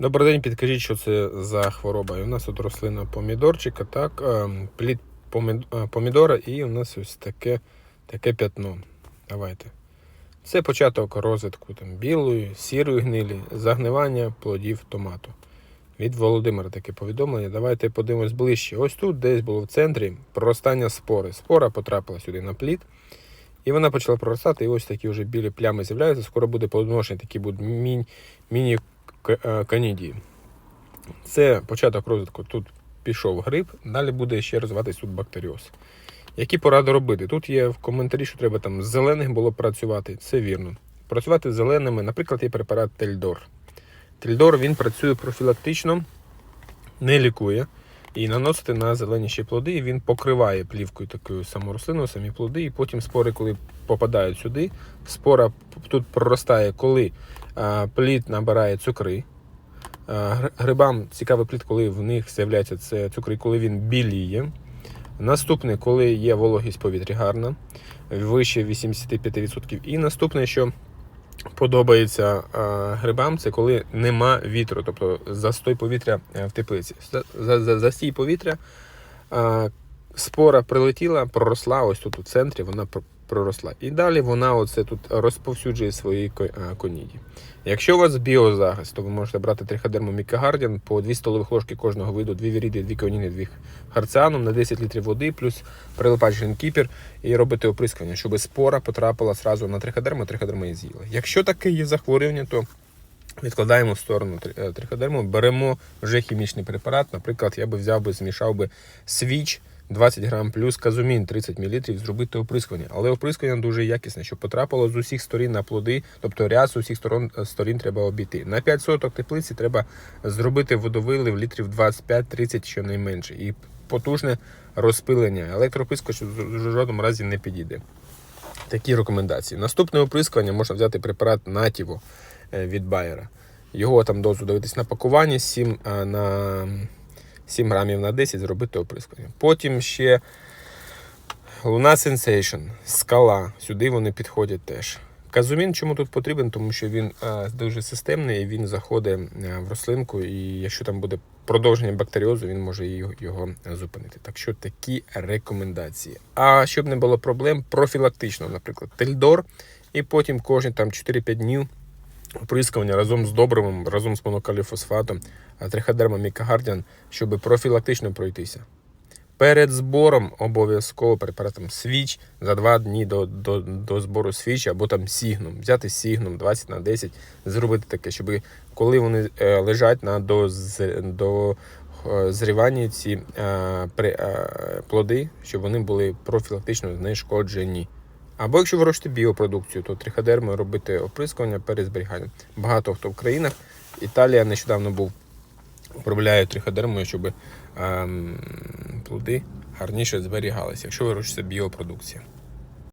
Добрий день, підкажіть, що це за хвороба. І у нас тут рослина помідорчика, так, ем, плід е, помідора, і у нас ось таке, таке п'ятно. Давайте. Це початок розвитку там, білої, сірої гнилі, загнивання плодів томату. Від Володимира таке повідомлення. Давайте подивимось ближче. Ось тут десь було в центрі проростання спори. Спора потрапила сюди на плід. І вона почала проростати, і ось такі вже білі плями з'являються. Скоро буде плодоношення, такі будуть міні, канідії. Це початок розвитку. Тут пішов гриб, далі буде ще розвиватись тут бактеріоз. Які поради робити? Тут є в коментарі, що треба там з зелених було працювати. Це вірно. Працювати з зеленими, наприклад, є препарат Тельдор. Тельдор він працює профілактично, не лікує. І наносити на зелені ще плоди, він покриває плівкою такою саму рослину, самі плоди, і потім спори, коли попадають сюди, спора тут проростає, коли плід набирає цукри. Грибам цікавий плід, коли в них з'являється цукри, коли він біліє. Наступне, коли є вологість повітря гарна, вище 85%. І наступне, що подобається грибам, це коли нема вітру, тобто застой повітря е, в теплиці. За, за, за, застій повітря, а, спора прилетіла, проросла ось тут у центрі, вона проросла. І далі вона оце тут розповсюджує свої коніді. Якщо у вас біозахист, то ви можете брати триходерму мікагардіан по 2 столових ложки кожного виду, 2 віріди, 2 коніни, 2 харціаном на 10 літрів води, плюс прилипач генкіпер і робити оприскування, щоб спора потрапила сразу на триходерму, триходерма і з'їла. Якщо таке є захворювання, то Відкладаємо в сторону е, триходерму, беремо вже хімічний препарат. Наприклад, я би взяв би, змішав би свіч 20 грам плюс казумін 30 мл, зробити оприскування. Але оприскування дуже якісне, щоб потрапило з усіх сторін на плоди, тобто ряд з усіх сторон, е, сторін треба обійти. На 5 соток теплиці треба зробити водовилив літрів 25-30 щонайменше. І потужне розпилення. Електропискоч в жодному разі не підійде. Такі рекомендації. Наступне оприскування можна взяти препарат Натіво е, від Байера. Його там дозу дивитись на пакуванні 7 на 7 грамів на 10 зробити оприскування. Потім ще Луна Sensation, скала. Сюди вони підходять теж. Казумін чому тут потрібен? Тому що він е, дуже системний він заходить е, в рослинку, і якщо там буде продовження бактеріозу, він може його, зупинити. Так що такі рекомендації. А щоб не було проблем, профілактично, наприклад, тельдор, і потім кожні там 4-5 днів оприскування разом з добривом, разом з монокаліфосфатом, а триходерма мікагардіан, щоб профілактично пройтися. Перед збором обов'язково препаратом свіч за два дні до, до, до збору свіч або там сігном. Взяти сігном 20 на 10, зробити таке, щоб коли вони е, лежать на доз, до е, зрівання ці е, при, е, плоди, щоб вони були профілактично знешкоджені. Або якщо ви вирощуєте біопродукцію, то триходерми робити оприскування перед зберіганням. Багато хто в країнах. Італія нещодавно був управляє триходермою, щоб ем, плоди гарніше зберігалися, якщо вирощується біопродукція.